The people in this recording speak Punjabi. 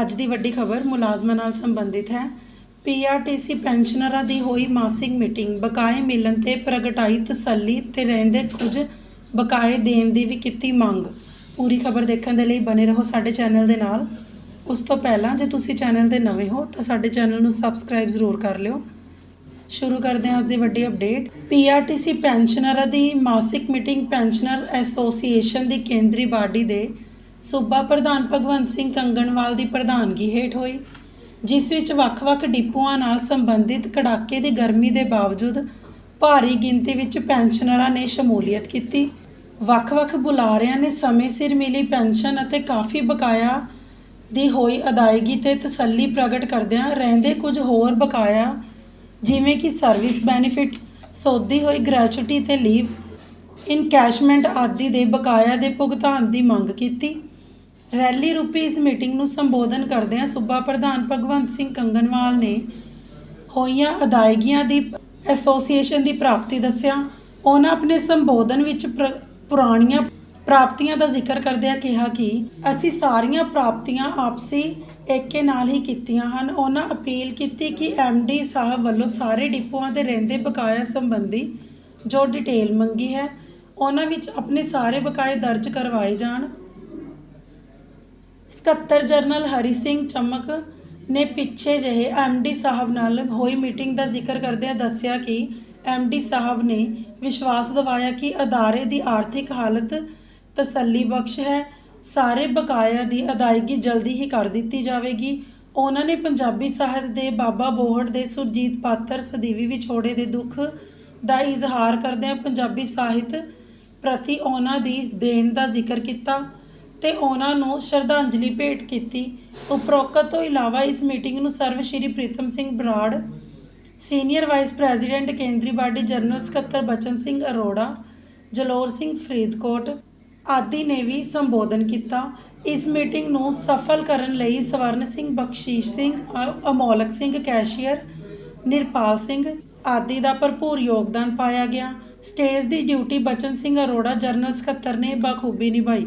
ਅੱਜ ਦੀ ਵੱਡੀ ਖਬਰ ਮੁਲਾਜ਼ਮਾਂ ਨਾਲ ਸੰਬੰਧਿਤ ਹੈ। ਪੀਆਰਟੀਸੀ ਪੈਨਸ਼ਨਰਾਂ ਦੀ ਹੋਈ ਮਾਸਿਕ ਮੀਟਿੰਗ, ਬਕਾਏ ਮਿਲਣ ਤੇ ਪ੍ਰਗਟਾਈ ਤਸੱਲੀ ਤੇ ਰਹਿੰਦੇ ਕੁਝ ਬਕਾਏ ਦੇਣ ਦੀ ਵੀ ਕੀਤੀ ਮੰਗ। ਪੂਰੀ ਖਬਰ ਦੇਖਣ ਦੇ ਲਈ ਬਨੇ ਰਹੋ ਸਾਡੇ ਚੈਨਲ ਦੇ ਨਾਲ। ਉਸ ਤੋਂ ਪਹਿਲਾਂ ਜੇ ਤੁਸੀਂ ਚੈਨਲ ਤੇ ਨਵੇਂ ਹੋ ਤਾਂ ਸਾਡੇ ਚੈਨਲ ਨੂੰ ਸਬਸਕ੍ਰਾਈਬ ਜ਼ਰੂਰ ਕਰ ਲਿਓ। ਸ਼ੁਰੂ ਕਰਦੇ ਹਾਂ ਅੱਜ ਦੀ ਵੱਡੀ ਅਪਡੇਟ। ਪੀਆਰਟੀਸੀ ਪੈਨਸ਼ਨਰਾਂ ਦੀ ਮਾਸਿਕ ਮੀਟਿੰਗ ਪੈਨਸ਼ਨਰ ਐਸੋਸੀਏਸ਼ਨ ਦੀ ਕੇਂਦਰੀ ਬਾਡੀ ਦੇ ਸੂਬਾ ਪ੍ਰਧਾਨ ਭਗਵੰਤ ਸਿੰਘ ਕੰਗਣਵਾਲ ਦੀ ਪ੍ਰਧਾਨਗੀ ਹੇਠ ਹੋਈ, ਜਿਸ ਵਿੱਚ ਵੱਖ-ਵੱਖ ਡਿਪੂਆਂ ਨਾਲ ਸੰਬੰਧਿਤ ਕੜਾਕੇ ਦੀ ਗਰਮੀ ਦੇ ਬਾਵਜੂਦ ਭਾਰੀ ਗਿਣਤੀ ਵਿੱਚ ਪੈਨਸ਼ਨਰਾਂ ਨੇ ਸ਼ਮੂਲੀਅਤ ਕੀਤੀ। ਵੱਖ-ਵੱਖ ਬੁਲਾਰਿਆਂ ਨੇ ਸਮੇਂ ਸਿਰ ਮਿਲੀ ਪੈਨਸ਼ਨ ਅਤੇ ਕਾਫੀ ਬਕਾਇਆ ਦੀ ਹੋਈ ਅਦਾਇਗੀ ਤੇ ਤਸੱਲੀ ਪ੍ਰਗਟ ਕਰਦਿਆਂ ਰਹਿੰਦੇ ਕੁਝ ਹੋਰ ਬਕਾਇਆ, ਜਿਵੇਂ ਕਿ ਸਰਵਿਸ ਬੈਨੀਫਿਟ, ਸੋਧੀ ਹੋਈ ਗ੍ਰੈਚੁਟੀ ਤੇ ਲੀਵ ਇਨਕੈਸ਼ਮੈਂਟ ਆਦਿ ਦੇ ਬਕਾਇਆ ਦੇ ਭੁਗਤਾਨ ਦੀ ਮੰਗ ਕੀਤੀ। ਰੈਲੀ ਰੂਪੀ ਇਸ ਮੀਟਿੰਗ ਨੂੰ ਸੰਬੋਧਨ ਕਰਦਿਆਂ ਸੂਬਾ ਪ੍ਰਧਾਨ ਭਗਵੰਤ ਸਿੰਘ ਕੰਗਨਵਾਲ ਨੇ ਹੋਈਆਂ ਅਦਾਇਗੀਆਂ ਦੀ ਐਸੋਸੀਏਸ਼ਨ ਦੀ ਪ੍ਰਾਪਤੀ ਦੱਸਿਆ। ਉਹਨਾਂ ਆਪਣੇ ਸੰਬੋਧਨ ਵਿੱਚ ਪ੍ਰ- ਪੁਰਾਣੀਆਂ ਪ੍ਰਾਪਤੀਆਂ ਦਾ ਜ਼ਿਕਰ ਕਰਦਿਆਂ ਕਿਹਾ ਕਿ ਅਸੀਂ ਸਾਰੀਆਂ ਪ੍ਰਾਪਤੀਆਂ ਆਪਸੀ ਏਕੇ ਨਾਲ ਹੀ ਕੀਤੀਆਂ ਹਨ। ਉਹਨਾਂ ਅਪੀਲ ਕੀਤੀ ਕਿ ਡੀ ਸਾਹਿਬ ਵੱਲੋਂ ਸਾਰੇ ਡਿਪੂਆਂ ਦੇ ਰਹਿੰਦੇ ਬਕਾਇਆ ਸੰਬੰਧੀ ਜੋ ਡਿਟੇਲ ਮੰਗੀ ਹੈ, ਉਹਨਾਂ ਵਿੱਚ ਆਪਣੇ ਸਾਰੇ ਬਕਾਏ ਦਰਜ ਕਰਵਾਏ ਜਾਣ। ਸਕੱਤਰ ਜਨਰਲ ਹਰੀ ਸਿੰਘ ਚਮਕ ਨੇ ਪਿੱਛੇ ਜਿਹੇ ਡੀ ਸਾਹਿਬ ਨਾਲ ਹੋਈ ਮੀਟਿੰਗ ਦਾ ਜ਼ਿਕਰ ਕਰਦਿਆਂ ਦੱਸਿਆ ਕਿ ਡੀ ਸਾਹਿਬ ਨੇ ਵਿਸ਼ਵਾਸ ਦਿਵਾਇਆ ਕਿ ਅਦਾਰੇ ਦੀ ਆਰਥਿਕ ਹਾਲਤ ਤਸੱਲੀ ਬਖਸ਼ ਹੈ, ਸਾਰੇ ਬਕਾਇਆ ਦੀ ਅਦਾਇਗੀ ਜਲਦੀ ਹੀ ਕਰ ਦਿੱਤੀ ਜਾਵੇਗੀ। ਉਹਨਾਂ ਨੇ ਪੰਜਾਬੀ ਸਾਹਿਤ ਦੇ ਬਾਬਾ ਬੋਹੜ ਦੇ ਸੁਰਜੀਤ ਪਾਤਰ ਸਦੀਵੀ ਵਿਛੋੜੇ ਦੇ ਦੁੱਖ ਦਾ ਇਜ਼ਹਾਰ ਕਰਦਿਆਂ ਪੰਜਾਬੀ ਸਾਹਿਤ ਪ੍ਰਤੀ ਉਹਨਾਂ ਦੀ ਦੇਣ ਦਾ ਜ਼ਿਕਰ ਕੀਤਾ। ਤੇ ਉਹਨਾਂ ਨੂੰ ਸ਼ਰਧਾਂਜਲੀ ਭੇਟ ਕੀਤੀ। ਉਪਰੋਕਤ ਤੋਂ ਇਲਾਵਾ ਇਸ ਮੀਟਿੰਗ ਨੂੰ ਸਰਵ Shri Pritam Singh Brar, senior vice president ਕੇਂਦਰੀ ਬਾਡੀ ਜਨਰਲ ਸਕੱਤਰ ਬਚਨ ਸਿੰਘ ਅਰੋੜਾ, ਜਲੋਰ ਸਿੰਘ ਫਰੀਦਕੋਟ ਆਦਿ ਨੇ ਵੀ ਸੰਬੋਧਨ ਕੀਤਾ। ਇਸ ਮੀਟਿੰਗ ਨੂੰ ਸਫਲ ਕਰਨ ਲਈ ਸਵਰਨ ਸਿੰਘ, ਬਖਸ਼ੀਸ਼ ਸਿੰਘ, ਅ- ਅਮੋਲਕ ਸਿੰਘ, ਕੈਸ਼ੀਅਰ, ਨਿਰਪਾਲ ਸਿੰਘ ਆਦਿ ਦਾ ਭਰਪੂਰ ਯੋਗਦਾਨ ਪਾਇਆ ਗਿਆ। ਸਟੇਜ ਦੀ ਡਿਊਟੀ ਬਚਨ ਸਿੰਘ ਅਰੋੜਾ, ਜਨਰਲ ਸਕੱਤਰ ਨੇ ਬਖੂਬੀ ਨਿਭਾਈ।